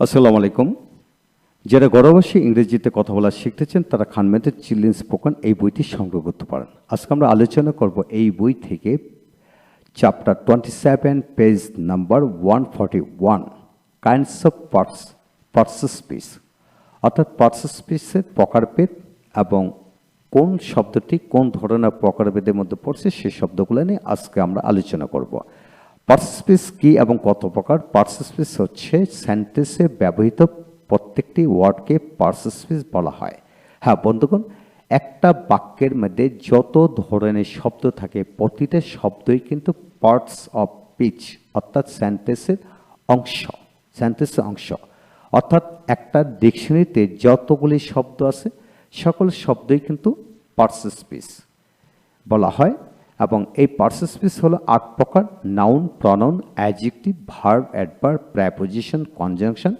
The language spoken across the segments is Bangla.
আসসালামু আলাইকুম। যারা গড়বাসী ইংরেজিতে কথা বলা শিখতেছেন, তারা খানমেদের চিলড্রেন স্পোকেন এই বইটি সংগ্রহ করতে পারেন। আজকে আমরা আলোচনা করব এই বই থেকে chapter twenty seven page number one forty one kinds of parts parts of speech অর্থাৎ পার্সেসপিসের প্রকারভেদ এবং কোন শব্দটি কোন ধরনের প্রকারভেদের মধ্যে পড়ছে সেই শব্দগুলো নিয়ে আজকে আমরা আলোচনা করব। পার্সেসপিস কি এবং কত প্রকার? পার্সেসপিস হচ্ছে সেন্টেন্সে ব্যবহৃত প্রত্যেকটি ওয়ার্ডকে পার্সেসপিস বলা হয়। হ্যাঁ বন্ধুগণ, একটা বাক্যের মধ্যে যত ধরনের শব্দ থাকে, প্রতিটা শব্দই কিন্তু পার্টস অফ পিচ অর্থাৎ সেন্টেন্সের অংশ সেন্টেন্সের অংশ। অর্থাৎ একটা ডিকশনারিতে যতগুলি শব্দ আছে, সকল শব্দই কিন্তু পার্সেসপিস বলা হয়। এবং এই পার্সেসপিস হলো আট প্রকার noun pronoun adjective verb adverb preposition conjunction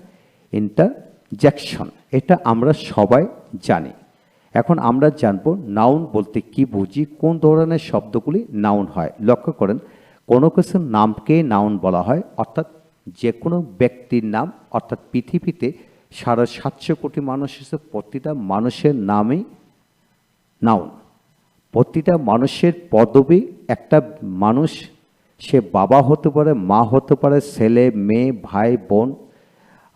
interjection এটা আমরা সবাই জানি। এখন আমরা জানব নাউন বলতে কি বুঝি, কোন ধরনের শব্দগুলি নাউন হয়। লক্ষ্য করেন, কোনো কিছুর নামকে নাউন বলা হয়, অর্থাৎ যে কোনো ব্যক্তির নাম, অর্থাৎ পৃথিবীতে সাড়ে সাতশো কোটি মানুষ হিসেবে প্রতিটা মানুষের নামই নাউন প্রতিটা মানুষের পদবি, একটা মানুষ, সে বাবা হতে পারে, মা হতে পারে, ছেলে, মেয়ে, ভাই, বোন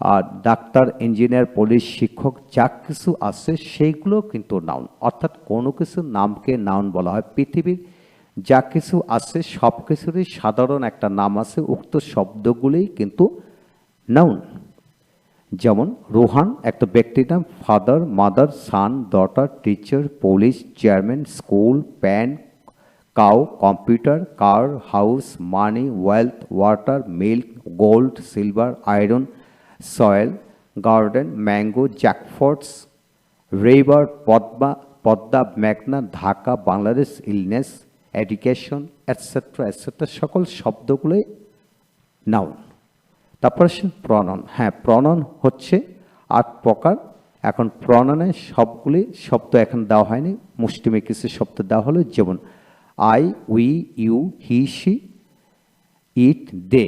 আর ডাক্তার, ইঞ্জিনিয়ার, পুলিশ, শিক্ষক, যা কিছু আছে সেইগুলো কিন্তু নাউন অর্থাৎ কোনো কিছু নামকে নাউন বলা হয়। পৃথিবীর যা কিছু আছে সব কিছুরই সাধারণ একটা নাম আছে, উক্ত শব্দগুলোই কিন্তু নাউন যেমন রোহান একটা ব্যক্তির নাম, ফাদার, মাদার, সান, daughter, teacher, police, chairman, school, pan, cow, computer, কার, হাউস, মানি, wealth, water, milk, gold, silver, iron, soil, garden, mango, জ্যাকফর্টস রেইবার Padma Padma মেঘনা Dhaka, Bangladesh, illness, education etcetera etcetera সকল শব্দগুলোই নাউন তারপর আসেন প্রণন। হ্যাঁ প্রণন হচ্ছে আট প্রকার। এখন প্রণনে সবগুলি শব্দ এখন দেওয়া হয়নি। মুষ্টিমে কিছু শব্দ দেওয়া হলো, যেমন I, we, you, he she it, they.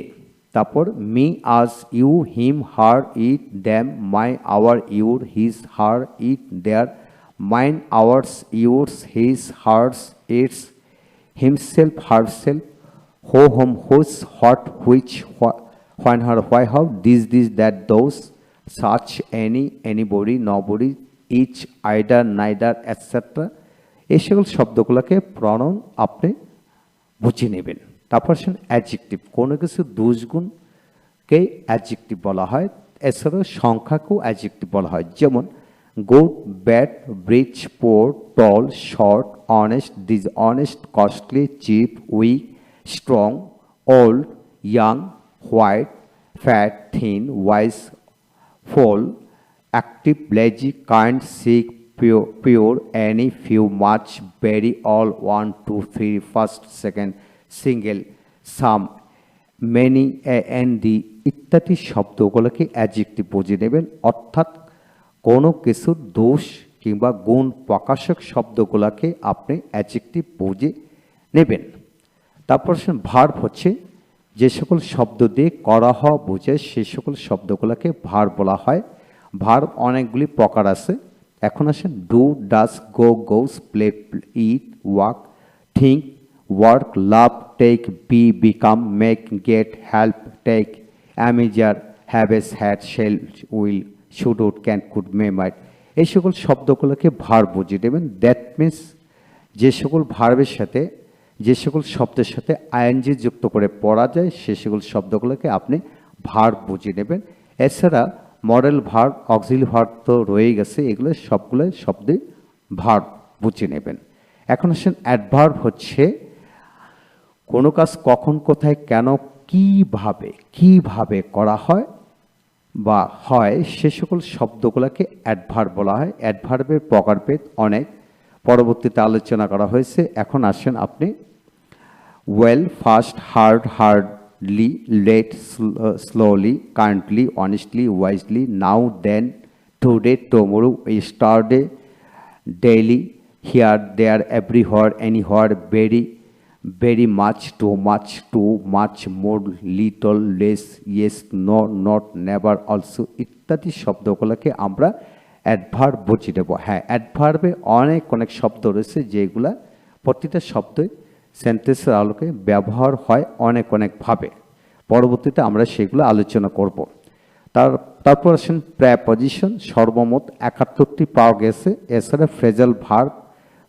তারপর me, us, you, him, her, it, them, my, our, your, his, her, it, their, mine, ours, yours, his, hers, its, himself, herself, who, whom, whose, what, which when her why how this this, that, those, such any, anybody, nobody, each either, neither etc এই সকল শব্দগুলোকে প্রণন আপনি বুঝে নেবেন। তারপর আসেন অ্যাডজেক্টিভ কোনো কিছু দুষগুণকে অ্যাডজেক্টিভ বলা হয়, এছাড়াও সংখ্যাকেও অ্যাডজেক্টিভ বলা হয়। যেমন good bad rich poor tall short honest dishonest costly cheap weak strong old young white, fat, thin, wise, full, active, lazy, kind, sick, pure, pure, any, few, much, very, all, one, two, three, first, second, single, some, many, and the ইত্যাদি শব্দগুলোকে অ্যাডজেক্টিভ বুঝে নেবেন অর্থাৎ কোনো কিছুর দোষ কিংবা গুণ প্রকাশক শব্দগুলোকে আপনি অ্যাডজেক্টিভ বুঝে নেবেন তারপর ভার্ব হচ্ছে যে সকল শব্দ দিয়ে করা হওয়া বোঝে সেই সকল শব্দগুলোকে ভার বলা হয়। ভার অনেকগুলি প্রকার আছে। এখন আসেন do, does, go, goes play eat, walk, think, work, love, take, be, become, make, get, help, take, am is are, have has, had, shall, will, should, would, can, could, may, might. এই সকল শব্দগুলোকে ভার বুঝিয়ে দেবেন। দ্যাট মিন্স যে সকল ভার্বের সাথে যে সকল শব্দের সাথে আইএনজি যুক্ত করে পড়া যায়, সে সকল শব্দগুলোকে আপনি ভার বুঝিয়ে নেবেন। এছাড়া মডেল ভার, অক্সিল ভার তো রয়েই গেছে, এগুলো সবগুলো শব্দে ভার বুঝিয়ে নেবেন। এখন আসেন অ্যাডভার্ব হচ্ছে কোনো কাজ কখন, কোথায়, কেন, কীভাবে কীভাবে করা হয় বা হয়, সে সকল শব্দগুলোকে অ্যাডভার্ব বলা হয়। অ্যাডভার্বের প্রকারভেদ অনেক। পরবর্তীতে আলোচনা করা হয়েছে। এখন আসেন আপনি। Well fast hard hardly late slowly kindly honestly wisely now then too today tomorrow yesterday daily here there everywhere anywhere very very much too much too much more little less yes no not never also ইত্যাদি শব্দগুলোকে আমরা অ্যাডভার্ব বুঝিয়ে দেবো। হ্যাঁ অ্যাডভার্বে অনেক অনেক শব্দ রয়েছে যেগুলা প্রতিটা শব্দই সেন্টেন্সের আলোকে ব্যবহার হয় অনেক অনেকভাবে পরবর্তীতে আমরা সেগুলো আলোচনা করব। তার, তারপর আসেন প্র্যাপজিশন সর্বমোট একাত্তরটি পাওয়া গেছে। এছাড়া ফ্রেজাল ভার্ব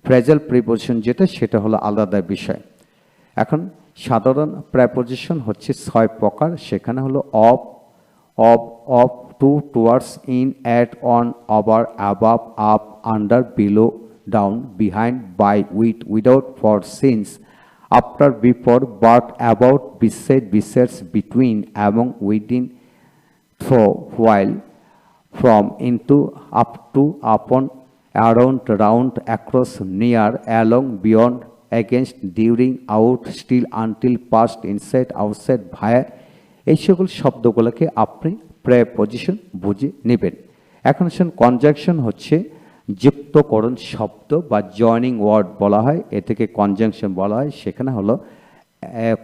ফ্রেজাল প্রিপোজিশন যেটা, সেটা হলো আলাদা বিষয়। এখন সাধারণ প্র্যাপোজিশন হচ্ছে ছয় প্রকার, সেখানে হলো of of of to towards in at on over above up under below down behind by with without for since after before but about beside besides between এবং within through while, from, into, up to, upon, around, round, across, near, along, beyond, against, during, out, still, until, past, inside, outside via এই সকল শব্দগুলোকে আপনি প্রায় পজিশন বুঝে নেবেন। এখন শুন কনজাংশন হচ্ছে যুক্তকরণ শব্দ বা জয়নিং ওয়ার্ড বলা হয়। এ থেকে কনজাংশন বলা হয়। সেখানে হলো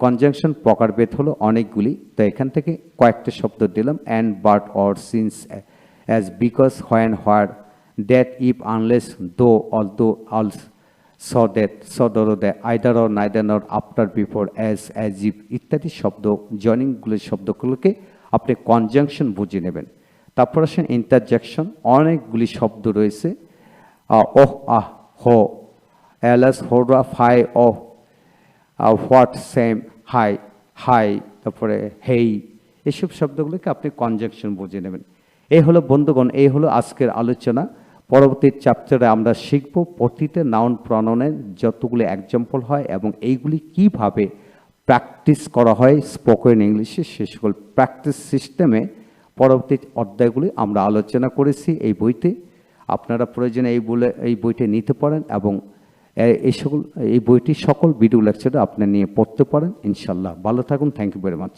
কনজাংশন প্রকারভেদ হলো অনেকগুলি। তো এখান থেকে কয়েকটা শব্দ দিলাম। And but or since as because when where that if unless though although also so that so ধরো the either or neither or after before as as if ইত্যাদি শব্দ জয়নিংগুলো শব্দগুলোকে আপনি কনজাংশন বুঝে নেবেন। তারপর আসেন ইন্টারজেকশন অনেকগুলি শব্দ রয়েছে। Oh, ah, ha alas hurrah fie, oh what shame hi hi, তারপরে হেই, এসব শব্দগুলোকে আপনি কনজাংশন বুঝে নেবেন। এই হলো বন্ধুগণ এই হলো আজকের আলোচনা। পরবর্তী চ্যাপ্টারে আমরা শিখব প্রতিটা নাউন প্রণনের যতগুলি এক্সাম্পল হয় এবং এইগুলি কীভাবে প্র্যাকটিস করা হয় স্পোকেন ইংলিশে সে সকল প্র্যাকটিস সিস্টেমে পরবর্তী অধ্যায়গুলি আমরা আলোচনা করেছি এই বইতে। আপনারা প্রয়োজনে এই বলে, এই বইটি নিতে পারেন এবং এই সকল, এই বইটি সকল ভিডিও লেকচারে আপনি নিয়ে পড়তে পারেন ইনশাল্লাহ ভালো থাকুন থ্যাংক ইউ ভেরি মাচ